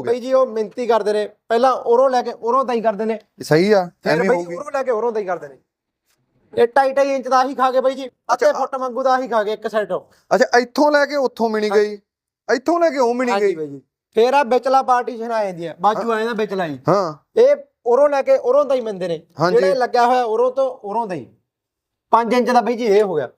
ਬਈ ਜੀ ਉਹ ਮਿੰਤੀ ਕਰਦੇ ਨੇ। ਪਹਿਲਾਂ ਉਰੋਂ ਲੈ ਕੇ ਉਰੋਂ ਤਾਈ ਕਰਦੇ ਨੇ। ਸਹੀ ਆ ਫਿਰ ਐਵੇਂ ਬਈ ਹੋਊਗੀ ਉਰੋਂ ਲੈ ਕੇ ਉਰੋਂ ਤਾਈ ਕਰਦੇ ਨੇ। ਇਹ ਢਾਈ ਢਾਈ ਇੰਚ ਦਾ ਹੀ ਖਾ ਕੇ ਬਈ ਜੀ ਅੱਧੇ ਫੁੱਟ ਮੰਗੂ ਦਾ ਹੀ ਖਾ ਕੇ ਇੱਕ ਤੋਂ ਅੱਛਾ ਇੱਥੋਂ ਲੈ ਕੇ ਉੱਥੋਂ ਮਿਣੀ ਗਈ? ਇੱਥੋਂ ਲੈ ਕੇ ਉਹ ਮਿਣੀ ਹਾਂਜੀ ਗਈ? ਬਈ ਜੀ। ਫਿਰ ਆ ਵਿਚਲਾ ਪਾਰਟੀਸ਼ਨ ਆ ਜਾਂਦੀ ਹੈ ਬਾਜੂ ਆ ਜਾਂਦਾ ਵਿਚਲਾ ਹੀ। ਹਾਂ। ਇਹ ਉਰੋਂ ਲੈ ਕੇ ਉਰੋਂ ਤਾਈ ਮਿੰਦੇ ਨੇ। ਹਾਂਜੀ। ਜਿਹੜੇ ਲੱਗਿਆ ਹੋਇਆ ਉਰੋਂ ਤੋਂ ਉਰੋਂ ਤਾਈ। 5 ਇੰਚ ਦਾ ਬਈ ਜੀ ਇਹ ਹੋ ਗਿਆ।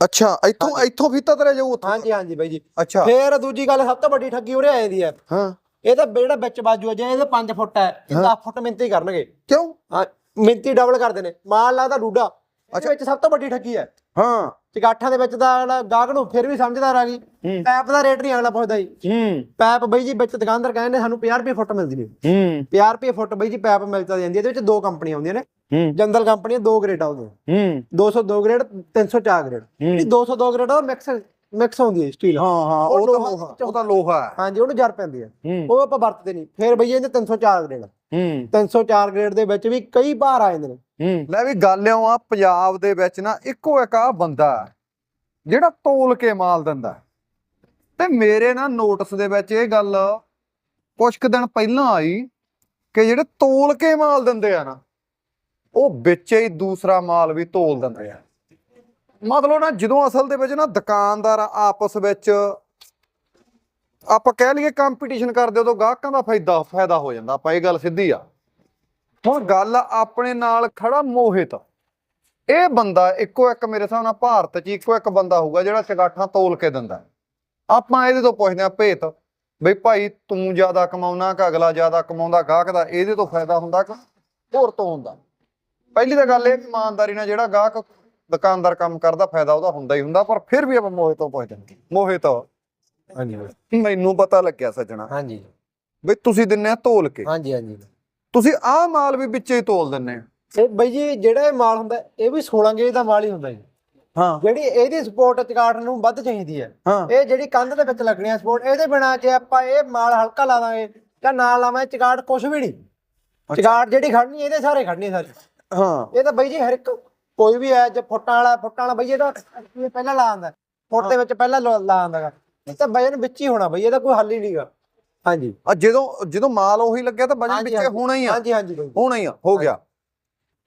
ਅੱਛਾ ਇੱਥੋਂ ਇੱਥੋਂ ਫੀਤਾ ਤਰੇ ਜਾਊ ਉੱਥੋਂ? ਹਾਂਜੀ ਹਾਂਜੀ ਬਈ ਜੀ। ਅੱਛਾ। ਫਿਰ ਦੂਜੀ ਗੱਲ ਸਭ ਤੋਂ ਵੱਡੀ ਠੱਗੀ ਉਰੇ ਆ ਜਾਂਦੀ ਹੈ ਹਾਂ। ਇਹ ਤਾਂ ਜਿਹੜਾ ਵਿੱਚ ਬਾਜੂ ਹੈ ਜੇ ਇਹਦੇ 5 ਫੁੱਟ ਹੈ ਇਹ 10 ਫੁੱਟ ਮਿੰਤੀ ਕਰਨਗੇ। ਕਿਉਂ? ਹਾਂ ਮਿੰਤੀ ਡਬਲ ਕਰਦੇ ਨੇ ਮਾਲ ਲੱਗਦਾ ਡੂਡਾ। ਅੱਛਾ। ਵਿੱਚ ਸਭ ਤੋਂ ਵੱਡੀ ਠੱਗੀ ਹੈ ਹਾਂ। ਚਗਾਠਾਂ ਦੇ ਵਿੱਚ ਅਗਲਾ ਗਾਹਕ ਨੂੰ ਫਿਰ ਵੀ ਸਮਝਦਾਰ ਆ ਗਈ। ਪੈਪ ਦਾ ਰੇਟ ਨਹੀਂ ਅਗਲਾ ਪੁੱਛਦਾ ਜੀ। ਹੂੰ। ਪੈਪ ਬਈ ਜੀ ਵਿੱਚ ਦੁਕਾਨਦਾਰ ਕਹਿੰਦੇ ਸਾਨੂੰ 50 ਰੁਪਏ ਫੁੱਟ ਮਿਲਦੀ ਨੇ ਹੂੰ। 50 ਰੁਪਏ ਫੁੱਟ ਬਈ ਜੀ ਪੈਪ ਮਿਲ ਜਾਂਦੀ ਹੈ ਇਹਦੇ ਵਿੱਚ ਦੋ ਕੰਪਨੀਆਂ ਆਉਂਦੀਆਂ ਨੇ। ਹੂੰ। ਜੰਦਲ ਕੰਪਨੀ ਦੋ ਗ੍ਰੇਡ ਆਉਂਦੀਆਂ ਹੂੰ। 202 ਗ੍ਰੇਡ 304 ਗ੍ਰੇਡ। ਜਿਹੜੀ 202 ਗ੍ਰੇਡ ਉਹ ਮਿਕਸ ਮਿਕਸ ਹੁੰਦੀ ਹੈ ਸਟੀਲ। ਹਾਂ ਹਾਂ ਉਹ ਤਾਂ ਲੋਹਾ ਉਹ ਤਾਂ ਲੋਹਾ ਹੈ। ਹਾਂਜੀ ਉਹਨੂੰ ਜਰ ਪੈਂਦੀ ਹੈ। ਉਹ ਆਪਾਂ ਵਰਤਦੇ ਨਹੀਂ। ਫਿਰ ਬਈ ਇਹਦੇ 304 ਗ੍ਰੇਡ ਹੂੰ। 304 ਗ੍ਰੇਡ ਦੇ ਵਿੱਚ ਵੀ ਕਈ ਭਾਰ ਆ ਜਾਂਦੇ ਨੇ। ਹੂੰ। ਲੈ ਵੀ ਗੱਲ ਇਉਂ ਆ ਪੰਜਾਬ ਦੇ ਵਿੱਚ ਨਾ ਇੱਕੋ ਇੱਕ ਆ ਬੰਦਾ ਜਿਹੜਾ ਤੋਲ ਕੇ ਮਾਲ ਦਿੰਦਾ। ਤੇ ਮੇਰੇ ਨਾ ਨੋਟਿਸ ਦੇ ਵਿੱਚ ਇਹ ਗੱਲ ਕੁਝ ਕੁ ਦਿਨ ਪਹਿਲਾਂ ਆਈ ਕਿ ਜਿਹੜੇ ਤੋਲ ਕੇ ਮਾਲ ਦਿੰਦੇ ਆ ਨਾ ਉਹ ਵਿੱਚ ਹੀ ਦੂਸਰਾ ਮਾਲ ਵੀ ਤੋਲ ਦਿੰਦੇ ਆ। ਮਤਲਬ ਨਾ ਜਦੋਂ ਅਸਲ ਦੇ ਵਿੱਚ ਨਾ ਦੁਕਾਨਦਾਰ ਆਪਸ ਵਿੱਚ ਆਪਾਂ ਕਹਿ ਲਈਏ ਕੰਪੀਟੀਸ਼ਨ ਕਰਦੇ ਉਦੋਂ ਗਾਹਕਾਂ ਦਾ ਫਾਇਦਾ ਫਾਇਦਾ ਹੋ ਜਾਂਦਾ, ਆਪਾਂ ਇਹ ਗੱਲ ਸਿੱਧੀ ਆ। ਹੁਣ ਗੱਲ ਆਪਣੇ ਨਾਲ ਖੜਾ ਮੋਹਿਤ। ਇਹ ਬੰਦਾ ਇੱਕੋ ਇੱਕ ਮੇਰੇ ਹਿਸਾਬ ਨਾਲ ਭਾਰਤ 'ਚ ਇੱਕੋ ਇੱਕ ਬੰਦਾ ਹੋਊਗਾ ਜਿਹੜਾ ਚਗਾਠਾਂ ਤੋਲ ਕੇ ਦਿੰਦਾ। ਆਪਾਂ ਇਹਦੇ ਤੋਂ ਪੁੱਛਦੇ ਆ ਭੇਤ, ਬਈ ਭਾਈ ਤੂੰ ਜ਼ਿਆਦਾ ਕਮਾਉਣਾ ਕਿ ਅਗਲਾ ਜ਼ਿਆਦਾ ਕਮਾਉਂਦਾ, ਗਾਹਕ ਦਾ ਇਹਦੇ ਤੋਂ ਫਾਇਦਾ ਹੁੰਦਾ ਕਿ ਹੋਰ ਤੋਂ ਹੁੰਦਾ? ਪਹਿਲੀ ਤਾਂ ਗੱਲ ਇਹ ਕਿ ਇਮਾਨਦਾਰੀ ਨਾਲ ਜਿਹੜਾ ਗਾਹਕ ਦੁਕਾਨਦਾਰ ਕੰਮ ਕਰਦਾ ਫਾਇਦਾ ਉਹਦਾ ਹੁੰਦਾ ਹੀ ਹੁੰਦਾ ਪਰ ਫਿਰ ਵੀ ਆਪਾਂ ਮੋਹਿਤ ਤੋਂ ਪੁੱਛਦੇ ਹਾਂ। ਮੋਹਿਤ ਹਾਂਜੀ ਮੈਨੂੰ ਪਤਾ ਲੱਗਿਆ ਸੱਜਣਾ। ਹਾਂਜੀ। ਬਈ ਤੁਸੀਂ ਦਿੰਨੇ ਆ ਤੋਲ ਕੇ। ਹਾਂਜੀ ਹਾਂਜੀ। ਤੁਸੀਂ ਆਹ ਮਾਲ ਵੀ ਵਿੱਚੇ ਹੀ ਤੋਲ ਦਿੰਨੇ ਆ। ਇਹ ਬਈ ਜੀ ਜਿਹੜਾ ਇਹ ਮਾਲ ਹੁੰਦਾ ਇਹ ਵੀ 16 ਗੇਜ ਦਾ ਮਾਲ ਹੀ ਹੁੰਦਾ ਜੀ। ਹਾਂ। ਜਿਹੜੀ ਇਹਦੀ ਸਪੋਰਟ ਚਗਾਠ ਨੂੰ ਵੱਧ ਚਾਹੀਦੀ ਹੈ। ਇਹ ਜਿਹੜੀ ਕੰਧ ਦੇ ਵਿੱਚ ਲੱਗਣੀ ਹੈ ਸਪੋਰਟ ਇਹਦੇ ਬਿਨਾ ਜੇ ਆਪਾਂ ਇਹ ਮਾਲ ਹਲਕਾ ਲਾ ਦਾਂਗੇ ਜਾਂ ਨਾ ਲਾਵਾਂ ਚਗਾਠ ਕੁਝ ਵੀ ਨਹੀਂ। ਚਗਾਠ ਜਿਹੜੀ ਖੜਨੀ ਇਹਦੇ ਸਾਰੇ ਖੜਨੀ ਸਾਰੀ। ਹਾਂ। ਇਹ ਤਾਂ ਬਈ ਜੀ ਹਰ ਇੱਕ ਕੋਈ ਵੀ ਹੈ ਜੇ ਫੁੱਟਾਂ ਵਾਲਾ ਫੁੱਟਾਂ ਵਾਲਾ ਬਈ ਇਹਦਾ ਇਹ ਪਹਿਲਾਂ ਲਾ ਆਂਦਾ ਫੁੱਟ ਦੇ ਵਿੱਚ ਪਹਿਲਾਂ ਲਾ ਆਂਦਾਗਾ ਇਹ ਤਾਂ ਵਜਨ ਵਿੱਚ ਹੀ ਹੋਣਾ ਬਈ ਇਹਦਾ ਕੋਈ ਹੱਲ ਹੀ ਨਹੀਂਗਾ ਹਾਂਜੀ। ਆ ਜਦੋਂ ਜਦੋਂ ਮਾਲ ਉਹੀ ਲੱਗਿਆ ਤਾਂ ਵਜਨ ਵਿੱਚੇ। ਹੋਣਾ ਹੀ ਆ। ਹਾਂਜੀ ਹਾਂਜੀ ਹੋਣਾ ਹੀ ਆ। ਹੋ ਗਿਆ।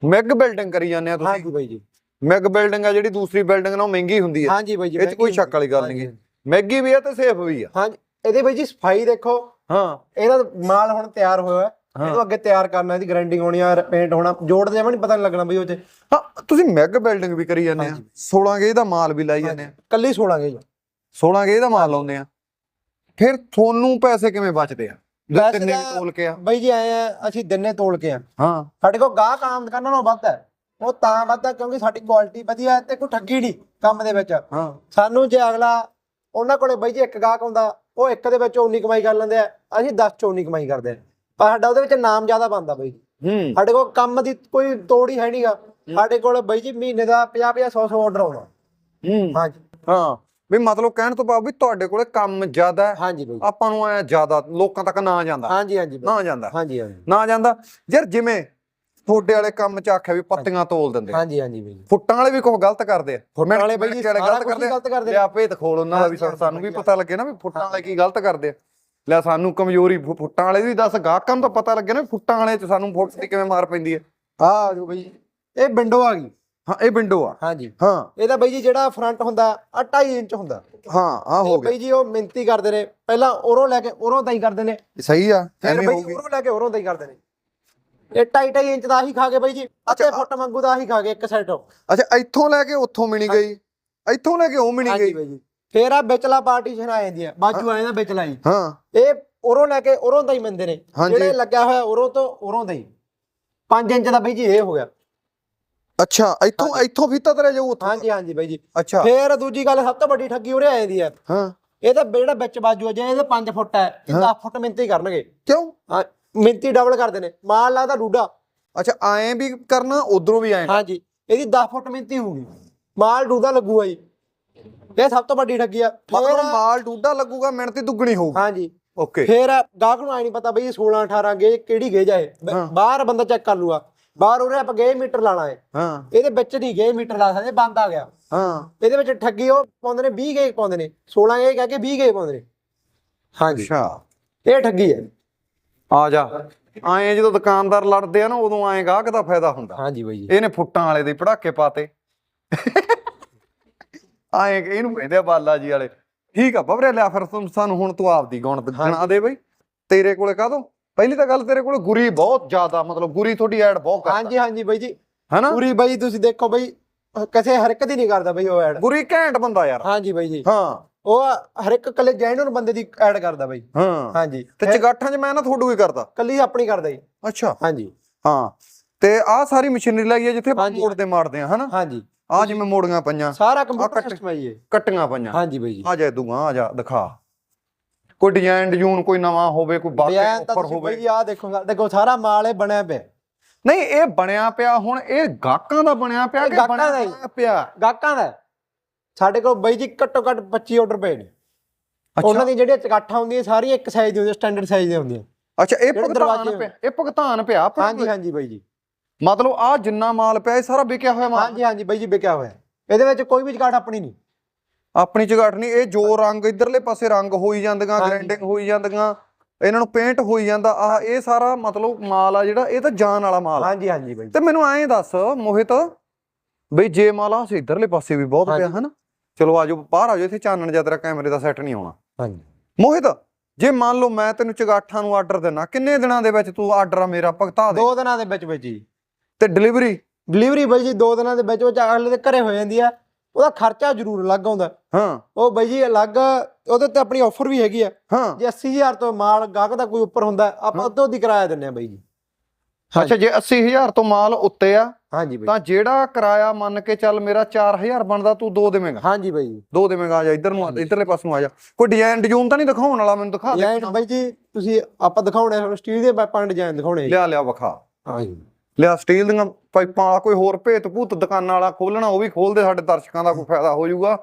ਮੈਗ ਬਿਲਡਿੰਗ ਕਰੀ ਜਾਂਦੇ ਆ ਤੁਸੀਂ। ਹਾਂਜੀ ਬਈ ਜੀ। ਮੈਗ ਬਿਲਡਿੰਗ ਆ ਜਿਹੜੀ ਦੂਸਰੀ ਬਿਲਡਿੰਗ ਨਾਲੋਂ ਮਹਿੰਗੀ ਹੁੰਦੀ ਹੈ ਹਾਂਜੀ ਬਈ ਜੀ ਇਹ 'ਚ ਕੋਈ ਸ਼ੱਕ ਵਾਲੀ ਗੱਲ ਨਹੀਂ ਮੈਗੀ ਵੀ ਆ ਤੇ ਸੇਫ ਵੀ ਆ। ਹਾਂਜੀ। ਇਹਦੇ ਬਈ ਜੀ ਸਫ਼ਾਈ ਦੇਖੋ। ਹਾਂ। ਇਹਦਾ ਮਾਲ ਹੁਣ ਤਿਆਰ ਹੋਇਆ। ਇਹਨੂੰ ਅੱਗੇ ਤਿਆਰ ਕਰਨਾ ਇਹਦੀ ਗ੍ਰਾਈਂਡਿੰਗ ਹੋਣੀ ਆ ਪੇਂਟ ਹੋਣਾ ਜੋੜ ਦੇ ਨਹੀਂ ਪਤਾ ਨਹੀਂ ਲੱਗਣਾ ਬਈ ਉਹ ਚ। ਹਾਂ ਤੁਸੀਂ ਮੈਗ ਬਿਲਡਿੰਗ ਵੀ ਕਰੀ ਜਾਂਦੇ ਆ। 16 ਗੇਜ ਦਾ ਮਾਲ ਵੀ ਲਾਈ ਜਾਂਦੇ ਆ। ਕੱਲੀ ਸੋਲਾਂਗੇ ਜੀ। 16 ਗੇਜ ਦਾ ਮਾਲ ਲਾਉਂਦੇ ਆ। ਫਿਰ ਤੁਹਾਨੂੰ ਪੈਸੇ ਕਿਵੇਂ ਬਚਦੇ ਆ? ਤਾਂ- ਤੋਲ ਕੇ ਆ? ਬਈ ਜੀ ਆਏ ਆ ਅਸੀਂ ਦਿਨੇ ਤੋਲ ਕੇ ਆ। ਹਾਂ। ਸਾਡੇ ਕੋਲ ਗਾਹਕ ਆਮ ਦੁਕਾਨਾਂ ਨਾਲੋਂ ਵੱਧ ਹੈ ਉਹ ਤਾਂ ਵੱਧ ਹੈ ਕਿਉਂਕਿ ਸਾਡੀ ਕੁਆਲਿਟੀ ਵਧੀਆ ਹੈ ਤੇ ਕੋਈ ਠੱਗੀ ਨਹੀਂ ਕੰਮ ਦੇ ਵਿੱਚ। ਹਾਂ। ਸਾਨੂੰ ਜੇ ਅਗਲਾ ਉਹਨਾਂ ਕੋਲੇ ਬਈ ਜੀ ਇੱਕ ਗਾਹਕ ਆਉਂਦਾ ਉਹ ਇੱਕ ਦੇ ਵਿੱਚ 19 ਕਮਾਈ ਕਰ ਲੈਂਦੇ ਆ। ਅਸੀਂ 10 ਚ 19 ਕਮਾਈ ਕਰਦੇ ਆ। ਪਰ ਸਾਡਾ ਉਹਦੇ ਵਿੱਚ ਨਾਮ ਜ਼ਿਆਦਾ ਬਣਦਾ ਬਈ ਹੂੰ। ਸਾਡੇ ਕੋਲ ਕੰਮ ਦੀ ਕੋਈ ਤੋੜ ਹੀ ਹੈ ਨਹੀਂਗਾ ਸਾਡੇ ਕੋਲ ਬਈ ਜੀ ਮਹੀਨੇ ਦਾ 50 50 100 100 ਆਰਡਰ ਆਉਂਦਾ। ਹੂੰ। ਹਾਂਜੀ। ਹਾਂ ਵੀ ਮਤਲਬ ਕਹਿਣ ਤੋਂ ਭਾਵ ਵੀ ਤੁਹਾਡੇ ਕੋਲੇ ਕੰਮ ਜ਼ਿਆਦਾ ਹੈ। ਹਾਂਜੀ ਬਈ। ਆਪਾਂ ਨੂੰ ਐ ਜ਼ਿਆਦਾ ਲੋਕਾਂ ਤੱਕ ਨਾ ਜਾਂਦਾ। ਹਾਂਜੀ ਹਾਂਜੀ। ਨਾ ਜਾਂਦਾ। ਹਾਂਜੀ ਹਾਂਜੀ। ਨਾ ਜਾਂਦਾ। ਯਾਰ ਜਿਵੇਂ ਤੁਹਾਡੇ ਵਾਲੇ ਕੰਮ ਚ ਆਖਿਆ ਵੀ ਪੱਤੀਆਂ ਤੋਲ ਦਿੰਦੇ। ਹਾਂਜੀ ਹਾਂਜੀ ਬਈ। ਫੁੱਟਾਂ ਵਾਲੇ ਵੀ ਕੁਝ ਗਲਤ ਕਰਦੇ ਆ। ਫੁੱਟਾਂ ਵਾਲੇ ਬਈ ਗਲਤ ਕਰਦੇ ਆ। ਲਿਆ ਭੇਤ ਖੋਲ ਉਹਨਾਂ ਦਾ ਵੀ ਸਾਨੂੰ ਵੀ ਪਤਾ ਲੱਗੇ ਨਾ ਵੀ ਫੁੱਟਾਂ ਵਾਲੇ ਕੀ ਗਲਤ ਕਰਦੇ ਆ। ਲੈ ਸਾਨੂੰ ਕਮਜ਼ੋਰੀ ਫੁ- ਫੁੱਟਾਂ ਵਾਲੇ ਦੀ ਦੱਸ ਗਾਹਕਾਂ ਨੂੰ ਤਾਂ ਪਤਾ ਲੱਗੇ ਨਾ ਵੀ ਫੁੱਟਾਂ ਵਾਲੇ ਚ ਸਾਨੂੰ ਫੁੱਟ ਦੀ ਕਿਵੇਂ ਮਾਰ ਪੈਂਦੀ ਹੈ। ਆ ਜੋ ਬਈ ਇਹ ਵਿੰਡੋ ਆ ਗਈ। ਹਾਂ ਇਹ ਵਿੰਡੋ ਆ। ਹਾਂਜੀ ਹਾਂ। ਇਹਦਾ ਬਈ ਜੀ ਜਿਹੜਾ ਫਰੰਟ ਹੁੰਦਾ ਆ 2.5 ਇੰਚ ਹੁੰਦਾ। ਹਾਂ ਆ ਹੋ ਗਿਆ। ਬਈ ਜੀ ਉਹ ਮਿੰਤੀ ਕਰਦੇ ਨੇ। ਪਹਿਲਾਂ ਉਰੋਂ ਲੈ ਕੇ ਉਰੋਂ ਤਾਈ ਕਰਦੇ ਨੇ। ਸਹੀ ਆ ਫਿਰ ਐਵੇਂ ਬਈ ਹੋਊਗੀ ਉਰੋਂ ਲੈ ਕੇ ਉਰੋਂ ਤਾਈ ਕਰਦੇ ਨੇ। ਇਹ 2.5 ਇੰਚ ਦਾ ਹੀ ਖਾ ਕੇ ਬਈ ਜੀ ਅੱਧੇ ਫੁੱਟ ਮੰਗੂ ਦਾ ਹੀ ਖਾ ਕੇ ਇੱਕ ਸਾਈਡ ਤੋਂ ਅੱਛਾ ਇੱਥੋਂ ਲੈ ਕੇ ਉੱਥੋਂ ਮਿਣੀ ਗਈ। ਇੱਥੋਂ ਲੈ ਕੇ ਉਹ ਮਿਣੀ ਹਾਂਜੀ ਗਈ। ਬਈ ਜੀ। ਫਿਰ ਆ ਵਿਚਲਾ ਪਾਰਟੀਸ਼ਨ ਆ ਜਾਂਦੀ ਹੈ। ਬਾਜੂ ਆ ਜਾਂਦਾ ਵਿਚਲਾ ਹੀ। ਹਾਂ। ਇਹ ਉਰੋਂ ਲੈ ਕੇ ਉਰੋਂ ਤਾਈ ਮਿੰਦੇ ਨੇ। ਹਾਂਜੀ। ਜਿਹੜੇ ਲੱਗਿਆ ਹੋਇਆ ਉਰੋਂ ਤੋਂ ਉਰੋਂ ਤਾਈ 5 ਇੰਚ ਦਾ ਬਈ ਜੀ ਇਹ ਹੋ ਗਿਆ। ਅੱਛਾ ਇੱਥੋਂ ਇੱਥੋਂ ਫੀਤਾ ਤਰੇ ਜਾਊ ਉੱਥੋਂ? ਹਾਂਜੀ ਹਾਂਜੀ ਬਈ ਜੀ। ਅੱਛਾ। ਫਿਰ ਦੂਜੀ ਗੱਲ ਸਭ ਤੋਂ ਵੱਡੀ ਠੱਗੀ ਉਰੇ ਆ ਜਾਂਦੀ ਹੈ ਹਾਂ। ਇਹ ਤਾਂ ਜਿਹੜਾ ਵਿੱਚ ਬਾਜੂ ਆ ਜੇ ਇਹਦੇ 5 ਫੁੱਟ ਹੈ ਇਹ 10 ਫੁੱਟ ਮਿੰਤੀ ਕਰਨਗੇ। ਕਿਉਂ? ਹਾਂ ਮਿੰਤੀ ਡਬਲ ਕਰਦੇ ਨੇ। ਮਾਲ ਲੱਗਦਾ ਡੂਡਾ। ਅੱਛਾ ਐਂ ਵੀ ਕਰਨਾ ਉਧਰੋਂ ਵੀ ਐਂ। ਹਾਂਜੀ। ਇਹਦੀ 10 ਫੁੱਟ ਮਿੰਤੀ ਹੋਊਗੀ। ਮਾਲ ਡੂਡਾ ਲੱਗੂਗਾ ਜੀ। ਇਹ ਸਭ ਤੋਂ ਵੱਡੀ ਠੱਗੀ ਆ। ਮਤਲਬ ਫਿਰ ਮਾਲ ਡੂਡਾ ਲੱਗੂਗਾ ਮਿਹਨਤੀ ਦੁੱਗਣੀ ਹੋਊਗੀ ਹਾਂਜੀ। ਓਕੇ। ਫਿਰ ਗਾਹਕ ਨੂੰ ਆਈ ਨਹੀਂ ਪਤਾ ਬਈ ਇਹ 16 18 ਗੇਜ ਕਿਹੜੀ ਗੇਜ ਆ ਇਹ। ਬ- ਹਾਂ। ਬਾਹਰ ਬੰਦਾ ਚੈੱਕ ਕਰ ਲੂਗਾ। ਬਾਹਰ ਉਰੇ ਆਪਾਂ ਗਏ ਮੀਟਰ ਲਾਣਾ ਹੈ। ਹਾਂ। ਇਹਦੇ ਵਿੱਚ ਨਹੀਂ ਗਏ ਮੀਟਰ ਲਾ ਸਕਦੇ ਬੰਦ ਆ ਗਿਆ। ਹਾਂ। ਇਹਦੇ ਵਿੱਚ ਠੱਗੀ ਉਹ ਪਾਉਂਦੇ ਨੇ 20 ਗੇਜ ਪਾਉਂਦੇ ਨੇ। 16 ਗੇਜ ਕਹਿ ਕੇ 20 ਗੇਜ ਪਾਉਂਦੇ ਨੇ। ਹਾਂਜੀ। ਅੱਛਾ। ਇਹ ਠੱਗੀ ਹੈ। ਆ ਜਾ। ਆਏ ਜਦੋਂ ਦੁਕਾਨਦਾਰ ਲੜਦੇ ਆ ਨਾ ਉਦੋਂ ਆਏ ਗਾਹਕ ਦਾ ਫਾਇਦਾ ਹੁੰਦਾ। ਹਾਂਜੀ ਬਾਈ ਜੀ। ਇਹਨੇ ਫੁੱਟਾਂ ਵਾਲੇ ਦੇ ਪੜਾਕੇ ਪਾਤੇ। ਆਏ ਇਹਨੂੰ ਕਹਿੰਦੇ ਆ ਬਾਲਾ ਜੀ ਵਾਲੇ। ਠੀਕ ਆ ਬਬਰੇ ਲਿਆ ਫਿਰ ਤੂੰ ਸਾਨੂੰ ਹੁਣ ਤੂੰ ਆਪਦੀ ਗੌਣ ਗਣਾ ਦੇ ਬਈ। ਤੇਰੇ ਕੋਲੇ ਕਾਹਦੋਂ ਪਹਿਲੀ ਤਾਂ ਗੱਲ ਤੇਰੇ ਕੋਲੇ ਗੁਰੀ ਬਹੁਤ ਜ਼ਿਆਦਾ ਮਤਲਬ ਗੁਰੀ ਤੁਹਾਡੀ ਐਡ ਬਹੁਤ ਕਰਦਾ ਹਾਂਜੀ ਹਾਂਜੀ ਬਾਈ ਜੀ। ਹੈਨਾ? ਪੂਰੀ ਬਾਈ ਤੁਸੀਂ ਦੇਖੋ ਬਾਈ ਕਿਸੇ ਹਰ ਇੱਕ ਦੀ ਨਹੀਂ ਕਰਦਾ ਬਾਈ ਉਹ ਐਡ। ਗੁਰੀ ਘੈਂਟ ਬੰਦਾ ਯਾਰ। ਹਾਂਜੀ ਬਾਈ ਜੀ। ਹਾਂ। ਉਹ ਹਰ ਇੱਕ ਕੱਲੇ ਜੈਨੂਨ ਬੰਦੇ ਦੀ ਐਡ ਕਰਦਾ ਬਾਈ। ਹਾਂ। ਹਾਂਜੀ। ਤੇ ਚਗਾਠਾਂ 'ਚ ਮੈਂ ਨਾ ਤੁਹਾਡੂ ਹੀ ਕਰਦਾ। ਕੱਲੀ ਆਪਣੀ ਕਰਦਾ ਜੀ। ਅੱਛਾ। ਹਾਂਜੀ। ਹਾਂ। ਤੇ ਆਹ ਸਾਰੀ ਮਸ਼ੀਨਰੀ ਲਾਈ ਹੈ ਜਿੱਥੇ। ਮੋੜਦੇ ਮਾਰਦੇ ਆ ਹਨਾ? ਹਾਂਜੀ। ਆ ਜਿਵੇਂ ਮੋੜੀਆਂ ਪਈਆਂ ਸਾਰਾ ਕੰਪਿਊਟਰ ਸਿਸਟਮ ਹੈ ਜੀ। ਕੱਟੀਆਂ ਪਈਆਂ। ਹਾਂਜੀ ਬਾਈ ਜੀ। ਆ ਜਾ ਦੂੰਗਾ ਆ ਜਾ ਦਿਖਾ। ਕੋਈ ਡਿਜ਼ਾਈਨ ਡਿਜ਼ੂਨ ਕੋਈ ਨਵਾਂ ਹੋਵੇ ਕੋਈ ਬਾਕੀ ਉੱਪਰ ਹੋਵੇ। ਬਾਈ ਆਹ ਦੇਖੋ ਕੋਲ ਸਾਰਾ ਮਾਲ ਇਹ ਬਣਿਆ ਪਿਆ। ਨਹੀਂ ਇਹ ਬਣਿਆ ਪਿਆ ਹੁਣ ਇਹ ਗਾਹਕਾਂ ਦਾ ਬਣਿਆ ਪਿਆ ਕਿ ਬਣਿਆ ਦਾ ਪਿਆ? ਗਾਹਕਾਂ ਦਾ। ਸਾਡੇ ਕੋਲ ਬਾਈ ਜੀ ਘੱਟੋ ਘੱਟ 25 ਆਰਡਰ ਪਏ ਨੇ। ਉਹਨਾਂ ਦੀ ਜਿਹੜੀਆਂ ਚਗਾਠਾਂ ਹੁੰਦੀਆਂ ਸਾਰੀਆਂ ਇੱਕ ਸਾਈਜ਼ ਦੀਆਂ ਹੁੰਦੀਆਂ ਸਟੈਂਡਰਡ ਸਾਈਜ਼ ਦੀਆਂ ਹੁੰਦੀਆਂ। ਅੱਛਾ ਇਹ ਭੁਗਤਾਨ ਇਹ ਭੁਗਤਾਨ ਪਿਆ ਹਾਂਜੀ? ਹਾਂਜੀ ਬਾਈ ਜੀ। ਮਤਲਬ ਆ ਜਿੰਨਾ ਮਾਲ ਪਿਆ ਇਹ ਸਾਰਾ ਵਿਕਿਆ ਹੋਇਆ ਮਾਲ। ਹਾਂਜੀ ਹਾਂਜੀ ਬਾਈ ਜੀ ਵਿਕਿਆ ਹੋਇਆ। ਇਹਦੇ ਵਿੱਚ ਕੋਈ ਵੀ ਚਗਾਠ ਆਪਣੀ ਨਹੀਂ। ਆਪਣੀ ਝਗਾਟ ਨਹੀਂ ਇਹ ਜੋ ਰੰਗ ਇਧਰਲੇ ਪਾਸੇ ਰੰਗ ਹੋਈ ਜਾਂਦੀਆਂ। ਗ੍ਰੈਂਡਿੰਗ ਹੋਈ ਜਾਂਦੀਆਂ ਇਹਨਾਂ ਨੂੰ ਪੇਂਟ ਹੋਈ ਜਾਂਦਾ ਆ ਇਹ ਸਾਰਾ ਮਤਲਬ ਮਾਲ ਆ ਜਿਹੜਾ ਇਹ ਤਾਂ ਜਾਨ ਵਾਲਾ ਮਾਲ। ਹਾਂਜੀ ਹਾਂਜੀ ਬਾਈ ਤੇ ਮੈਨੂੰ ਐਂ ਦੱਸ ਮੋਹਿਤ ਬਈ ਜੇ ਮਾਲ ਆ ਸੀ ਇਧਰਲੇ ਪਾਸੇ ਵੀ ਬਹੁਤ ਪਿਆ। ਹਨਾ? ਚਲੋ ਆਜੋ ਬਾਹਰ ਆਜੋ ਇੱਥੇ ਚਾਨਣ ਜਿਹਾ ਤੇਰਾ ਕੈਮਰੇ ਦਾ ਸੈੱਟ ਨਹੀਂ ਆਉਣਾ। ਹਾਂਜੀ। ਮੋਹਿਤ ਜੇ ਮੰਨ ਲਓ ਮੈਂ ਤੈਨੂੰ ਚਗਾਠਾਂ ਨੂੰ ਆਰਡਰ ਦੇਣਾ ਕਿੰਨੇ ਦਿਨਾਂ ਦੇ ਵਿੱਚ ਤੂੰ ਆਰਡਰ ਆ ਮੇਰਾ ਭੁਗਤਾ ਦੇ? ਦੋ ਦਿਨਾਂ ਦੇ ਵਿੱਚ ਵਿੱਚ ਜੀ। ਤੇ ਡਿਲੀਵਰੀ ਡਿਲੀਵਰੀ ਬਾਈ ਜੀ ਦੋ ਦਿਨਾਂ ਦੇ ਵਿੱਚ ਵਿੱਚ ਅਗਲੇ ਦੇ ਘਰੇ ਹੋ ਜਾਂਦੀ ਆ। ਉਹਦਾ ਖਰਚਾ ਜ਼ਰੂਰ ਅਲੱਗ ਆਉਂਦਾ। ਹਾਂ। ਉਹ ਬਾਈ ਜੀ ਅਲੱਗ ਉਹਦੇ ਤੇ ਆਪਣੀ ਆਫਰ ਵੀ ਹੈਗੀ ਆ। ਹਾਂ। ਜੇ 80000 ਤੋਂ ਮਾਲ ਗਾਹਕ ਦਾ ਕੋਈ ਉੱਪਰ ਹੁੰਦਾ ਆਪਾਂ। ਉਦੋਂ ਦੀ ਕਿਰਾਇਆ ਦਿੰਨੇ ਆ ਬਾਈ ਜੀ। ਅੱਛਾ ਜੇ 80000 ਤੋਂ ਮਾਲ ਉੱਤੇ ਆ ਹਾਂਜੀ ਬਾਈ। ਤਾਂ ਜਿਹੜਾ ਕਿਰਾਇਆ ਮੰਨ ਕੇ ਚੱਲ ਮੇਰਾ 4000 ਬਣਦਾ ਤੂੰ ਦੋ ਦੇਵੇਂਗਾ। ਹਾਂਜੀ ਬਾਈ ਜੀ। ਦੋ ਦੇਵੇਂਗਾ ਆ ਜਾ ਇੱਧਰ ਨੂੰ ਇੱਧਰਲੇ ਪਾਸੇ ਨੂੰ ਆ ਜਾ। ਕੋਈ ਡਿਜ਼ਾਈਨ ਡਿਜ਼ੂਨ ਤਾਂ ਨਹੀਂ ਦਿਖਾਉਣ ਵਾਲਾ ਮੈਨੂੰ ਦਿਖਾ ਡਿਜ਼ਾਈਨ ਦੇ ਬਾਈ ਜੀ ਤੁਸੀਂ ਆਪਾਂ ਦਿਖਾਉਣੇ ਸਟੀਲ ਦੇ ਪਾਈਪਾਂ ਡਿਜ਼ਾਈਨ ਦਿਖਾਉਣੇ। ਲਿਆ ਲਿਆ ਵਿਖਾ। ਹਾਂਜੀ। ਲਿਆ ਸਟੀਲ ਦੀਆਂ ਪਾਈਪਾਂ ਵਾਲਾ ਕੋਈ ਹੋਰ ਭੇਤ ਭੂਤ ਦੁਕਾਨਾਂ ਵਾਲਾ ਖੋਲਣਾ ਉਹ ਵੀ ਖੋਲ ਦੇ ਸਾਡੇ ਦਰਸ਼ਕਾਂ ਦਾ ਕੋਈ ਫਾਇਦਾ ਹੋ ਜਾਊਗਾ।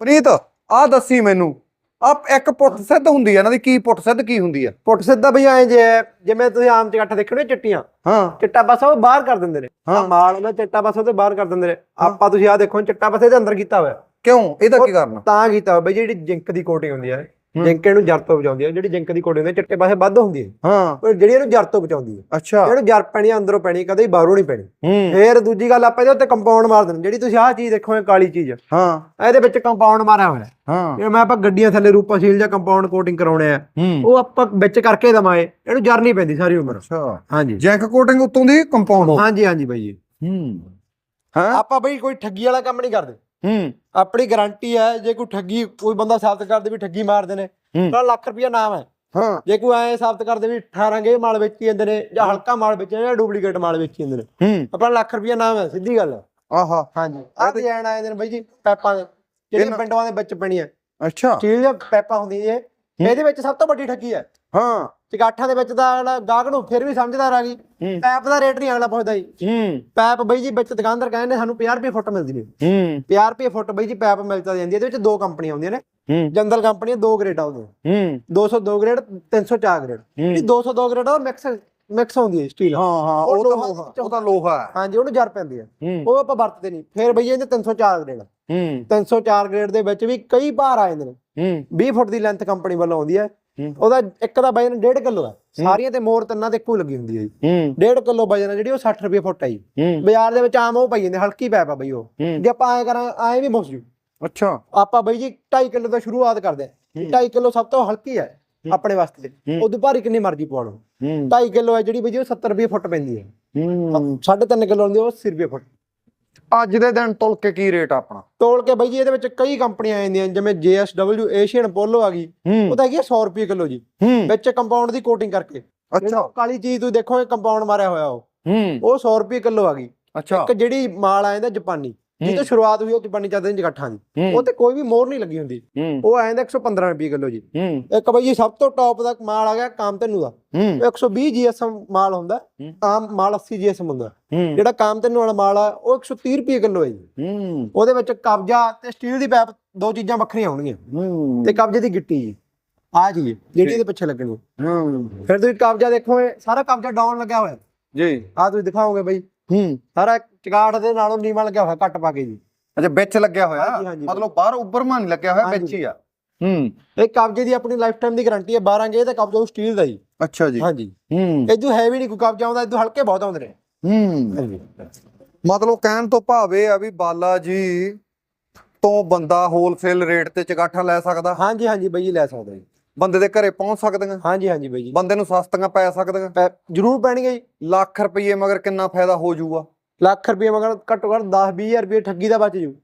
ਪ੍ਰੀਤ ਆ ਦੱਸੀ ਮੈਨੂੰ ਆ ਇੱਕ ਪੁੱਠ ਸਿੱਧ ਹੁੰਦੀ ਆ ਇਹਨਾਂ ਦੀ ਕੀ ਪੁੱਠ ਸਿੱਧ ਕੀ ਹੁੰਦੀ ਆ? ਪੁੱਟ ਸਿੱਧਾ ਬਈ ਐ ਜੇ ਜਿਵੇਂ ਤੁਸੀਂ ਆਮ ਚਗੱਠਾ ਦੇਖਣੇ ਚਿੱਟੀਆਂ ਹਾਂ। ਚਿੱਟਾ ਪਾਸਾ ਉਹ ਬਾਹਰ ਕਰ ਦਿੰਦੇ ਨੇ। ਆ ਹਾਂ। ਮਾਲ ਉਹਦਾ ਚਿੱਟਾ ਪਾਸਾ ਤੇ ਬਾਹਰ ਕਰ ਦਿੰਦੇ ਨੇ। ਆਪਾਂ ਤੁਸੀਂ ਆ ਦੇਖੋ ਚਿੱਟਾ ਪਾਸੇ ਦੇ ਅੰਦਰ ਕੀਤਾ ਹੋਇਆ। ਕਿਉਂ? ਇਹਦਾ ਕੀ ਕਰਨਾ ਤਾਂ ਕੀਤਾ ਹੋਇਆ ਬਈ ਜਿਹੜੀ ਜਿੰਕ ਦੀ ਕੋਟਿੰਗ ਹੁੰਦੀ ਹੈ ਹੂੰ। ਜਿੰਕ ਇਹਨੂੰ ਜਰ ਤੋਂ ਬਚਾਉਂਦੀ ਹੈ ਜਿਹੜੀ ਜਿੰਕ ਦੀ ਕੋਟਿੰਗ ਹੁੰਦੀ ਚਿੱਟੇ ਪਾਸੇ ਵੱਧ ਹੁੰਦੀ ਹੈ ਹਾਂ। ਪਰ ਜਿਹੜੀ ਇਹਨੂੰ ਜਰ ਤੋਂ ਬਚਾਉਂਦੀ ਹੈ ਅੱਛਾ। ਇਹਨੂੰ ਜਰ ਪੈਣੀ ਅੰਦਰੋਂ ਪੈਣੀ ਕਦੇ ਬਾਹਰੋਂ ਨਹੀਂ ਪੈਣੀ। ਫੇਰ ਦੂਜੀ ਗੱਲ ਆਪਾਂ ਇਹਦੇ ਉੱਤੇ ਕੰਪਾਊਂਡ ਮਾਰ ਦਿੰਦੇ ਜਿਹੜੀ ਤੁਸੀਂ ਆਹ ਚੀਜ਼ ਦੇਖੋ ਇਹ ਕਾਲੀ ਚੀਜ਼ ਹਾਂ। ਇਹਦੇ ਵਿੱਚ ਕੰਪਾਊਂਡ ਮਾਰਿਆ ਹੋਇਆ। ਹੈ। ਇਹ ਮੈਂ ਆਪਾਂ ਗੱਡੀਆਂ ਥੱਲੇ ਰੂਪਾ ਸੀਲ ਜਾਂ ਕੰਪਾਊਂਡ ਕੋਟਿੰਗ ਕਰਾਉਣੇ ਆ ਉਹ ਆਪਾਂ ਵਿੱਚ ਕਰਕੇ ਦਵਾਏ ਇਹਨੂੰ ਜਰ ਨਹੀਂ ਪੈਂਦੀ ਸਾਰੀ ਉਮਰ। ਅੱਛਾ। ਹਾਂਜੀ। ਜੈਕ ਕੋਟਿੰਗ ਉੱਤੋਂ ਦੀ ਕੰਪਾਊਂਡ ਹਾਂਜੀ ਹਾਂਜੀ ਬਾਈ ਜੀ। ਹੂੰ। ਹਾਂ? ਆਪਾਂ ਬਈ ਕੋਈ ਠੱਗੀ ਵਾਲਾ ਕੰਮ ਨਹੀਂ ਕਰਦੇ। ਹੂੰ। ਆਪਣੀ ਗਾਰੰਟੀ ਹੈ ਜੇ ਕੋਈ ਠੱਗੀ ਕੋਈ ਬੰਦਾ ਸਾਬਤ ਕਰਦੇ ਵੀ ਠੱਗੀ ਮਾਰਦੇ ਨੇ। ਤਾਂ ਲੱਖ ਰੁਪਇਆ ਨਾਮ ਹੈ। ਹਾਂ। ਜੇ ਕੋਈ ਐ ਸਾਬਤ ਕਰਦੇ ਵੀ 18 ਗੇ ਮਾਲ ਵੇਚੀ ਜਾਂਦੇ ਨੇ ਜਾਂ ਹਲਕਾ ਮਾਲ ਵੇਚੀ ਜਾਂਦੇ ਨੇ ਜਾਂ ਡੁਪਲੀਕੇਟ ਮਾਲ ਵੇਚੀ ਜਾਂਦੇ ਨੇ। ਹੂੰ। ਆਪਣਾ ਲੱਖ ਰੁਪਇਆ ਨਾਮ ਹੈ ਸਿੱਧੀ ਗੱਲ। ਆਹਾ। ਹਾਂਜੀ। ਆਹ ਡਿਜ਼ਾਈਨ ਆਏ ਨੇ ਬਾਈ ਜੀ ਪੈਪਾਂ ਦੇ। ਜਿਹੜੀਆਂ ਪਿੰਡਾਂ ਦੇ ਵਿੱਚ ਪੈਣੀਆਂ। ਅੱਛਾ। ਸਟੀਲ ਦੀਆਂ ਪੈਪਾਂ ਹੁੰਦੀਆਂ ਇਹ ਇਹਦੇ ਵਿੱਚ ਸਭ ਤੋਂ ਵੱਡੀ ਠੱਗੀ ਹੈ। ਹਾਂ। ਚਗਾਠਾਂ ਦੇ ਵਿੱਚ ਤਾਂ ਗਾਹਕ ਨੂੰ ਫਿਰ ਵੀ ਸਮਝਦਾਰ ਆ ਗਈ। ਪੈਪ ਦਾ ਰੇਟ ਨਹੀਂ ਅਗਲਾ ਪੁੱਛਦਾ ਜੀ। ਹੂੰ। ਪੈਪ ਬਈ ਜੀ ਵਿੱਚ ਦੁਕਾਨਦਾਰ ਕਹਿੰਦੇ ਸਾਨੂੰ 50 ਰੁਪਏ ਫੁੱਟ ਮਿਲਦੀ ਨੇ ਹੂੰ। 50 ਰੁਪਏ ਫੁੱਟ ਬਈ ਜੀ ਪੈਪ ਮਿਲ ਤਾਂ ਜਾਂਦੀ ਹੈ ਇਹਦੇ ਵਿੱਚ ਦੋ ਕੰਪਨੀਆਂ ਆਉਂਦੀਆਂ ਨੇ। ਹੂੰ। ਜੰਦਲ ਕੰਪਨੀ ਦੋ ਗ੍ਰੇਡ ਆਉਂਦੇ ਹੂੰ। 202 ਗ੍ਰੇਡ 304 ਗ੍ਰੇਡ। ਜਿਹੜੀ 202 ਗ੍ਰੇਡ ਆ ਮਿਕਸ ਮਿਕਸ ਹੁੰਦੀ ਹੈ ਸਟੀਲ ਹਾਂ ਹਾਂ ਉਹ ਤਾਂ ਉਹ ਤਾਂ ਲੋਹਾ ਹੈ। ਹਾਂਜੀ ਉਹਨੂੰ ਜਰ ਪੈਂਦੀ ਹੈ। ਉਹ ਆਪਾਂ ਵਰਤਦੇ ਨਹੀਂ। ਫਿਰ ਬਈ ਇਹਦੇ 304 ਗ੍ਰੇਡ ਹੂੰ। 304 ਗ੍ਰੇਡ ਦੇ ਵਿੱਚ ਵੀ ਕਈ ਭਾਰ ਆ ਜਾਂਦੇ ਨੇ। ਹੂੰ। 20 ਫੁੱਟ ਦੀ ਲੈਂਥ ਕੰਪਨੀ ਵੱਲੋਂ ਆਉਂਦੀ ਹੂੰ। ਉਹਦਾ ਇੱਕ ਦਾ ਵਜਨ 1.5 ਕਿਲੋ ਹੈ। ਸਾਰੀਆਂ ਤੇ ਮੋਰ ਤਿੰਨਾਂ ਤੇ ਇੱਕੋ ਹੀ ਲੱਗੀ ਹੁੰਦੀ ਹੈ ਜੀ। ਹੂੰ। 1.5 ਕਿਲੋ ਵਜਨ ਜਿਹੜੀ ਉਹ 60 ਰੁਪਏ ਫੁੱਟ ਹੈ ਜੀ। ਬਾਜ਼ਾਰ ਦੇ ਵਿੱਚ ਆਮ ਉਹ ਪਈ ਜਾਂਦੇ ਹਲਕੀ ਪੈਪ ਆ ਬਈ ਉਹ। ਜੇ ਆਪਾਂ ਐ ਕਰਾਂ ਐ ਵੀ ਮੁੱਕ ਜੂ। ਅੱਛਾ। ਆਪਾਂ ਬਈ ਜੀ 2.5 ਕਿਲੋ ਤੋਂ ਸ਼ੁਰੂਆਤ ਕਰਦੇ ਹਾਂ। 2.5 ਕਿਲੋ ਸਭ ਤੋਂ ਹਲਕੀ ਹੈ ਆਪਣੇ ਵਾਸਤੇ। ਉਦੋਂ ਭਾਰੀ ਕਿੰਨੀ ਮਰਜ਼ੀ ਪਵਾ ਲਓ। ਹੂੰ। 2.5 ਕਿਲੋ ਹੈ ਜਿਹੜੀ ਬਈ ਜੀ ਉਹ 70 ਰੁਪਏ ਫੁੱਟ ਪੈਂਦੀ ਹੂੰ। 3.5 ਕਿਲੋ ਹੁੰਦੀ ਉਹ 80 ਰੁਪਏ ਫੁੱਟ। ਅੱਜ ਦੇ ਦਿਨ ਤੁਲ ਕੇ ਕੀ ਰੇਟ ਆਪਣਾ? ਤੋਲ ਕੇ ਬਈ ਜੀ ਇਹਦੇ ਵਿੱਚ ਕਈ ਕੰਪਨੀਆਂ ਆ ਜਾਂਦੀਆਂ ਜਿਵੇਂ JSW ਏਸ਼ੀਅਨ ਪੋਲੋ ਆ ਗਈ। ਹੂੰ। ਉਹ ਤਾਂ ਹੈਗੀ ਆ 100 ਰੁਪਏ ਕਿਲੋ ਜੀ। ਹੂੰ। ਵਿੱਚ ਕੰਪਾਊਂਡ ਦੀ ਕੋਟਿੰਗ ਕਰਕੇ। ਅੱਛਾ। ਕਾਲੀ ਚੀਜ਼ ਤੁਸੀਂ ਦੇਖੋ ਇਹ ਕੰਪਾਊਂਡ ਮਾਰਿਆ ਹੋਇਆ ਉਹ। ਹੂੰ। ਉਹ 100 ਰੁਪਏ ਕਿਲੋ ਆ ਗਈ। ਅੱਛਾ। ਇੱਕ ਜਿਹੜੀ ਮਾਲ ਆ ਜਾਂਦਾ ਜਾਪਾਨੀ। ਜਿਹ ਤੋਂ ਸ਼ੁਰੂਆਤ ਹੋਈ ਉਹ ਜਾਪਾਨੀ ਚਾਦਰ ਦੀ ਜਗਾਠਾਂ ਦੀ। ਉਹ ਤੇ ਕੋਈ ਵੀ ਮੋਹਰ ਨਹੀਂ ਲੱਗੀ ਹੁੰਦੀ। ਉਹ ਆ ਜਾਂਦਾ 115 ਰੁਪਏ ਕਿਲੋ ਜੀ। ਇੱਕ ਬਈ ਜੀ ਸਭ ਤੋਂ ਟੌਪ ਦਾ ਮਾਲ ਆ ਗਿਆ ਕਾਮਤਨੂ ਦਾ। ਹੂੰ। ਉਹ 120 GSM ਮਾਲ ਹੁੰਦਾ। ਆਮ ਮਾਲ 80 GSM ਹੁੰਦਾ। ਜਿਹੜਾ ਕਾਮਤਨੂ ਵਾਲਾ ਮਾਲ ਆ ਉਹ 130 ਰੁਪਏ ਕਿਲੋ ਹੈ ਜੀ। ਉਹਦੇ ਵਿੱਚ ਕਬਜ਼ਾ ਤੇ ਸਟੀਲ ਦੀ ਪੈਪ ਦੋ ਚੀਜ਼ਾਂ ਵੱਖਰੀਆਂ ਆਉਣਗੀਆਂ ਹੂੰ। ਤੇ ਕਬਜ਼ੇ ਦੀ ਗਿੱਟੀ ਜੀ। ਆ ਜੀ ਜਿਹੜੀ ਇਹਦੇ ਪਿੱਛੇ ਲੱਗਣੀ। ਫਿਰ ਤੁਸੀਂ ਕਬਜ਼ਾ ਦੇਖੋ ਸਾਰਾ ਕਬਜ਼ਾ ਡਾਊਨ ਲੱਗਿਆ ਹੋਇਆ। ਜੀ। ਆ ਤੁਸੀਂ ਦਿਖਾਓਗੇ ਬਈ। ਹੂੰ। ਸਾਰਾ ਚਗਾੜ ਦੇ ਨਾਲੋਂ ਨੀਵਾਂ ਲੱਗਿਆ ਹੋਇਆ ਕੱਟ ਪਾ ਕੇ ਜੀ। ਅੱਛਾ ਵਿੱਚ ਲੱਗਿਆ ਹੋਇਆ? ਹਾਂਜੀ। ਮਤਲਬ ਬਾਹਰ ਉੱਪਰ ਮਾ ਨਹੀਂ ਲੱਗਿਆ ਹੋਇਆ ਵਿੱਚ। ਹੀ ਆ। ਹੂੰ। ਇਹ ਕਬਜੇ ਦੀ ਆਪਣੀ ਲਾਈਫ ਟਾਈਮ ਦੀ ਗਾਰੰਟੀ ਹੈ 12 ਗੇ ਤੇ ਕਬਜਾ ਸਟੀਲ ਦਾ ਜੀ ਅੱਛਾ ਜੀ। ਹਾਂਜੀ। ਹੂੰ। ਇਦੋਂ ਹੈਵੀ ਨਹੀਂ ਕੋਈ ਕਬਜਾ ਆਉਂਦਾ ਇਦੋਂ ਹਲਕੇ ਬਹੁਤ ਆਉਂਦੇ ਨੇ। ਹੂੰ। ਮਤਲਬ ਕਹਿਣ ਤੋਂ ਭਾਵ ਇਹ ਆ ਵੀ ਬਾਲਾ ਜੀ ਤੋਂ ਬੰਦਾ ਹੋਲਸੇਲ ਰੇਟ ਤੇ ਚਗਾਠਾਂ ਲੈ ਸਕਦਾ। ਹਾਂਜੀ ਹਾਂਜੀ ਬਾਈ ਜੀ ਲੈ ਸਕਦੇ ਜੀ। ਬੰਦੇ ਦੇ ਘਰੇ ਪਹੁੰਚ ਸਕਦੀਆਂ। ਹਾਂਜੀ ਹਾਂਜੀ ਬਾਈ ਜੀ। ਬੰਦੇ ਨੂੰ ਸਸਤੀਆਂ ਪੈ ਸਕਦੀਆਂ। ਪੈ- ਜ਼ਰੂਰ ਪੈਣਗੇ ਜੀ। ਲੱਖ ਰੁਪਏ ਮਗਰ ਕਿੰਨਾ ਫਾਇਦਾ ਹੋ ਜਾਊਗਾ? ਲੱਖ ਰੁਪਏ ਮਗਰ ਘੱਟੋ ਘੱਟ 10 20000 ਰੁਪਏ ਠੱਗੀ ਦਾ ਬਚ ਜੂ।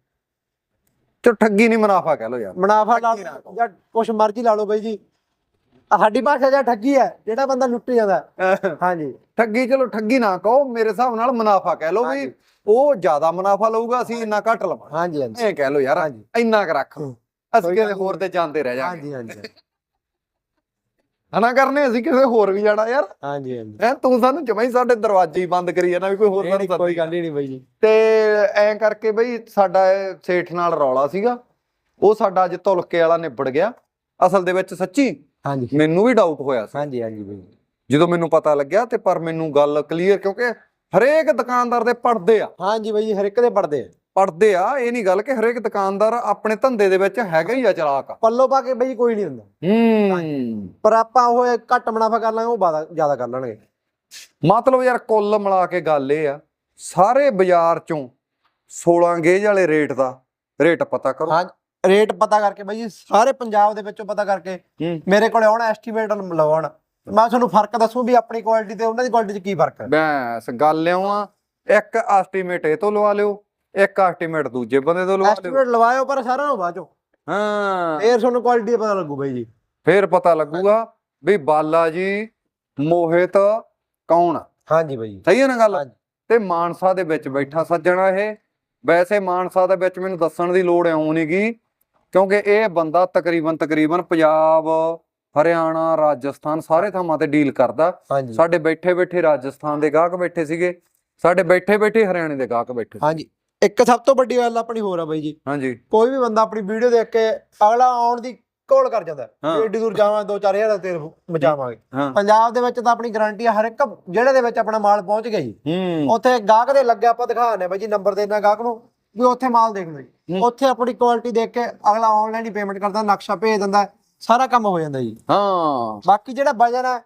ਤੇ ਠੱਗੀ ਨਹੀਂ ਮੁਨਾਫਾ ਕਹਿ ਲੋ ਯਾਰ। ਮੁਨਾਫਾ ਲਾ ਜਾਂ ਕੁਛ ਮਰਜ਼ੀ ਲਾ ਲਓ ਬਾਈ ਜੀ। ਸਾਡੀ ਭਾਸ਼ਾ ਜਾਂ ਠੱਗੀ ਹੈ ਜਿਹੜਾ ਬੰਦਾ ਲੁੱਟ ਜਾਂਦਾ। ਹਾਂਜੀ। ਠੱਗੀ ਚਲੋ ਠੱਗੀ ਨਾ ਕਹੋ ਮੇਰੇ ਹਿਸਾਬ ਨਾਲ ਮੁਨਾਫਾ ਕਹਿ ਲੋ ਵੀ। ਉਹ ਜ਼ਿਆਦਾ ਮੁਨਾਫਾ ਲਊਗਾ ਅਸੀਂ ਇੰਨਾ ਘੱਟ ਲਵਾਂਗੇ। ਹਾਂਜੀ ਹਾਂਜੀ। ਐ ਕਹਿ ਲੋ ਯਾਰ। ਇੰਨਾ ਕੁ ਰੱਖ। ਅਸੀਂ ਕਿਸੇ ਹੋਰ ਤੇ ਜਾਂਦੇ ਰਹਿ ਜਾਾਂਗੇ। ਹਾਂਜੀ ਹਾਂਜੀ। ਹਨਾ ਕਰਨੇ ਅਸੀਂ ਕਿਸੇ ਹੋਰ ਵੀ ਜਾਣਾ ਯਾਰ। ਹਾਂਜੀ ਹਾਂਜੀ। ਐ ਤੂੰ ਸਾਨੂੰ ਜਮਾਂ ਹੀ ਸਾਡੇ ਦਰਵਾਜ਼ੇ ਹੀ ਬੰਦ ਕਰੀ ਜਾਣਾ ਵੀ ਕੋਈ ਹੋਰ ਸਾਨੂੰ ਕੋਈ। ਗੱਲ ਹੀ ਨਹੀਂ ਬਾਈ ਜੀ। ਤੇ ਐਂ ਕਰਕੇ ਬਈ ਸਾਡਾ ਸੇਠ ਨਾਲ ਰੌਲਾ ਸੀਗਾ। ਉਹ ਸਾਡਾ ਅੱਜ ਧੁਲਕੇ ਵਾਲਾ ਨਿਬੜ ਗਿਆ। ਅਸਲ ਦੇ ਵਿੱਚ ਸੱਚੀ ਹਾਂਜੀ। ਮੈਨੂੰ ਵੀ ਡਾਊਟ ਹੋਇਆ ਸੀ। ਹਾਂਜੀ ਹਾਂਜੀ ਬਾਈ। ਜਦੋਂ ਮੈਨੂੰ ਪਤਾ ਲੱਗਿਆ ਤੇ ਪਰ ਮੈਨੂੰ ਗੱਲ ਕਲੀਅਰ ਕਿਉਂਕਿ ਹਰੇਕ ਦੁਕਾਨਦਾਰ ਦੇ ਪੜਦੇ ਆ। ਹਾਂਜੀ ਬਾਈ ਹਰ ਇੱਕ ਦੇ ਪੜਦੇ ਆ। ਪੜਦੇ ਆ ਇਹ ਨਹੀਂ ਗੱਲ ਕਿ ਹਰੇਕ ਦੁਕਾਨਦਾਰ ਆਪਣੇ ਧੰਦੇ ਦੇ ਵਿੱਚ ਹੈਗਾ ਹੀ ਆ ਚਲਾਕ। ਪੱਲੋ ਪਾ ਕੇ ਬਾਈ ਕੋਈ ਨਹੀਂ ਹੁੰਦਾ ਹੂੰ। ਪਰ ਆਪਾਂ ਉਹ ਘੱਟ ਮੁਨਾਫਾ ਕਰ ਲਾਂਗੇ ਉਹ ਜ਼ਿਆਦਾ ਕਰ ਲੈਣਗੇ। ਮਤਲਬ ਯਾਰ ਕੁੱਲ ਮਿਲਾ ਕੇ ਗੱਲ ਇਹ ਆ ਸਾਰੇ ਬਾਜ਼ਾਰ ਚੋਂ 16 ਗੇਜ ਵਾਲੇ ਰੇਟ ਦਾ ਰੇਟ ਪਤਾ ਕਰੋ। ਹਾਂ ਰੇਟ ਪਤਾ ਕਰਕੇ ਬਾਈ ਸਾਰੇ ਪੰਜਾਬ ਦੇ ਵਿੱਚੋਂ ਪਤਾ ਕਰਕੇ ਮੇਰੇ ਕੋਲੇ ਆਉਣਾ ਐਸਟੀਮੇਟ ਲਵਾਉਣ ਮੈਂ ਤੁਹਾਨੂੰ ਫ਼ਰਕ ਦੱਸੂ ਵੀ ਆਪਣੀ ਕੁਆਲਿਟੀ ਤੇ ਉਹਨਾਂ ਦੀ ਕੁਆਲਿਟੀ 'ਚ ਕੀ ਫ਼ਰਕ ਹੈ। ਬੈਸ ਗੱਲ ਲਿਆਵਾਂ ਇੱਕ ਐਸਟੀਮੇਟ ਇਹ ਤੋਂ ਲਵਾ ਲਿਓ ਇੱਕ ਐਸਟੀਮੇਟ ਦੂਜੇ ਬੰਦੇ ਤੋਂ ਲਵਾ ਲਿਓ। ਐਸਟੀਮੇਟ ਲਵਾਇਓ ਪਰ ਸਾਰਿਆਂ ਨੂੰ ਬਾਅਦ ਹਾਂ। ਫੇਰ ਤੁਹਾਨੂੰ ਕੁਆਲਿਟੀ ਦਾ ਪਤਾ ਲੱਗੂ ਬਾਈ ਜੀ। ਫੇਰ ਪਤਾ ਲੱਗੂਗਾ ਵੀ ਬਾਲਾ ਜੀ ਮੋਹਿਤ ਕੌਣ ਹਾਂਜੀ ਬਾਈ ਸਹੀ ਹੈ ਨਾ ਗੱਲ। ਤੇ ਮਾਨਸਾ ਦੇ ਵਿੱਚ ਬੈਠਾ ਸੱਜਣਾ ਇਹ। ਵੈਸੇ ਮਾਨਸਾ ਦੇ ਵਿੱਚ ਮੈਨੂੰ ਦੱਸਣ ਦੀ ਲੋੜ ਇਉਂ ਨਹੀਂਗੀ ਕਿਉਂਕਿ ਇਹ ਬੰਦਾ ਤਕਰੀਬਨ ਤਕਰੀਬਨ ਪੰਜਾਬ ਹਰਿਆਣਾ ਰਾਜਸਥਾਨ ਸਾਰੇ ਥਾਵਾਂ ਤੇ ਡੀਲ ਕਰਦਾ। ਸਾਡੇ ਬੈਠੇ ਬੈਠੇ ਰਾਜਸਥਾਨ ਦੇ ਗਾਹਕ ਬੈਠੇ ਸੀਗੇ। ਸਾਡੇ ਬੈਠੇ ਬੈਠੇ ਹਰਿਆਣੇ ਦੇ ਗਾਹਕ ਬੈਠੇ। ਹਾਂਜੀ। ਇੱਕ ਸਭ ਤੋਂ ਵੱਡੀ ਗੱਲ ਆਪਣੀ ਹੋਰ ਆ ਬਾਈ ਜੀ। ਹਾਂਜੀ। ਕੋਈ ਵੀ ਬੰਦਾ ਆਪਣੀ ਵੀਡੀਓ ਦੇਖ ਕੇ ਅਗਲਾ ਆਉਣ ਦੀ ਕੋਲ ਕਰ ਜਾਂਦਾ। ਵੀ ਏਡੀ ਦੂਰ ਜਾਵਾਂ 2-4000 ਦਾ ਤੇਲ ਬਚਾਵਾਂਗੇ ਹਾਂ। ਪੰਜਾਬ ਦੇ ਵਿੱਚ ਤਾਂ ਆਪਣੀ ਗਾਰੰਟੀ ਆ ਹਰ ਇੱਕ ਜਿਹੜੇ ਦੇ ਵਿੱਚ ਆਪਣਾ ਮਾਲ ਪਹੁੰਚ ਗਿਆ ਜੀ। ਹੂੰ। ਉੱਥੇ ਗਾਹਕ ਦੇ ਲੱਗੇ ਆਪਾਂ ਦਿਖਾਣੇ ਬਾਈ ਜੀ ਨੰਬਰ ਦੇਣਾ ਗਾਹਕ ਨੂੰ ਵੀ ਉੱਥੇ ਮਾਲ ਦੇਖ ਲਓ ਜੀ। ਉੱਥੇ ਆਪਣੀ ਕੁਆਲਿਟੀ ਦੇਖ ਕੇ ਅਗਲਾ ਆਨਲਾਈਨ ਹੀ ਪੇਮੈਂਟ ਕਰਦਾ ਨਕਸ਼ਾ ਭੇਜ ਦਿੰਦਾ ਸਾਰਾ ਕੰਮ ਹੋ ਜਾਂਦਾ ਜੀ। ਹਾਂ। ਬਾਕੀ ਜਿਹੜਾ ਵਜਨ ਹੈ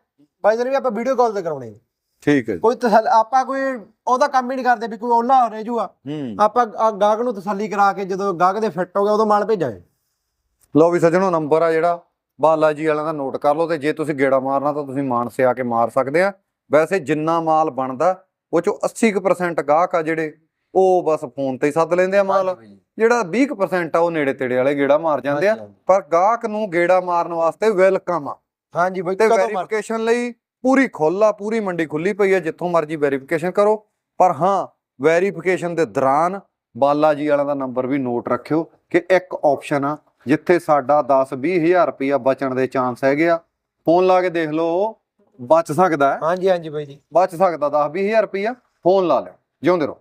ਵਜਨ ਵੀ ਆਪਾਂ ਵੀਡੀਓ ਕਾਲ ਤੇ ਕਰਾਉਣੇ ਠੀਕ ਹੈ ਜੀ। ਕੋਈ ਤਸੱਲ ਆਪਾਂ ਕੋਈ ਉਹਦਾ ਕੰਮ ਹੀ ਨਹੀਂ ਕਰਦੇ ਵੀ ਕੋਈ ਓਲਾ ਹੋ ਰਹਿ ਜੂਗਾ। ਹੂੰ। ਆਪਾਂ ਆ ਗਾਹਕ ਨੂੰ ਤਸੱਲੀ ਕਰਾ ਕੇ ਜਦੋਂ ਗਾਹਕ ਦੇ ਫਿੱਟ ਹੋ ਗਿਆ ਉਦੋਂ ਮਾਲ ਭੇਜਾਂਗੇ। ਲਓ ਵੀ ਸੱਜਣੋ ਨੰਬਰ ਆ ਜਿਹੜਾ। ਬਾਲਾ ਜੀ ਵਾਲਿਆਂ ਦਾ ਨੋਟ ਕਰ ਲਓ ਤੇ ਜੇ ਤੁਸੀਂ ਗੇੜਾ ਮਾਰਨਾ ਤਾਂ ਤੁਸੀਂ ਮਾਨਸੇ ਆ ਕੇ ਮਾਰ ਸਕਦੇ ਆ। ਵੈਸੇ ਜਿੰਨਾ ਮਾਲ ਬਣਦਾ ਉਹ ਚੋਂ 80% ਗਾਹਕ ਆ ਜਿਹੜੇ ਉਹ ਬਸ ਫੋਨ ਤੇ ਹੀ ਸੱਦ ਲੈਂਦੇ ਆ ਮਾਲ। ਜਿਹੜਾ 20% ਆ ਉਹ ਨੇੜੇ ਤੇੜੇ ਵਾਲੇ ਗੇੜਾ ਮਾਰ ਜਾਂਦੇ ਆ। ਪਰ ਗਾਹਕ ਨੂੰ ਗੇੜਾ ਮਾਰਨ ਵਾਸਤੇ ਵੈਲਕਮ ਆ। ਹਾਂਜੀ ਬਾਈ ਤੇ ਕਦੋਂ ਵੈਰੀਫਿਕੇਸ਼ਨ ਲਈ ਪੂਰੀ ਖੁੱਲ ਪੂਰੀ ਮੰਡੀ ਖੁੱਲੀ ਪਈ ਆ ਜਿੱਥੋਂ ਮਰਜ਼ੀ ਵੈਰੀਫਿਕੇਸ਼ਨ ਕਰੋ। ਪਰ ਹਾਂ ਵੈਰੀਫਿਕੇਸ਼ਨ ਦੇ ਦੌਰਾਨ ਬਾਲਾ ਜੀ ਵਾਲਿਆਂ ਦਾ ਨੰਬਰ ਵੀ ਨੋਟ ਰੱਖਿਓ ਕਿ ਇੱਕ ਆਪਸ਼ਨ ਆ ਜਿੱਥੇ ਸਾਡਾ 10 20000 ਰੁਪਇਆ ਬਚਣ ਦੇ ਚਾਂਸ ਹੈਗੇ ਆ। ਫੋਨ ਲਾ ਕੇ ਦੇਖ ਲਓ ਬਚ ਸਕਦਾ ਹੈ। ਹਾਂਜੀ ਹਾਂਜੀ ਬਾਈ ਜੀ। ਬਚ ਸਕਦਾ 10 20000 ਰੁਪਇਆ ਫੋਨ ਲਾ ਲਿਓ ਜਿਉਂਦੇ ਰਹੋ।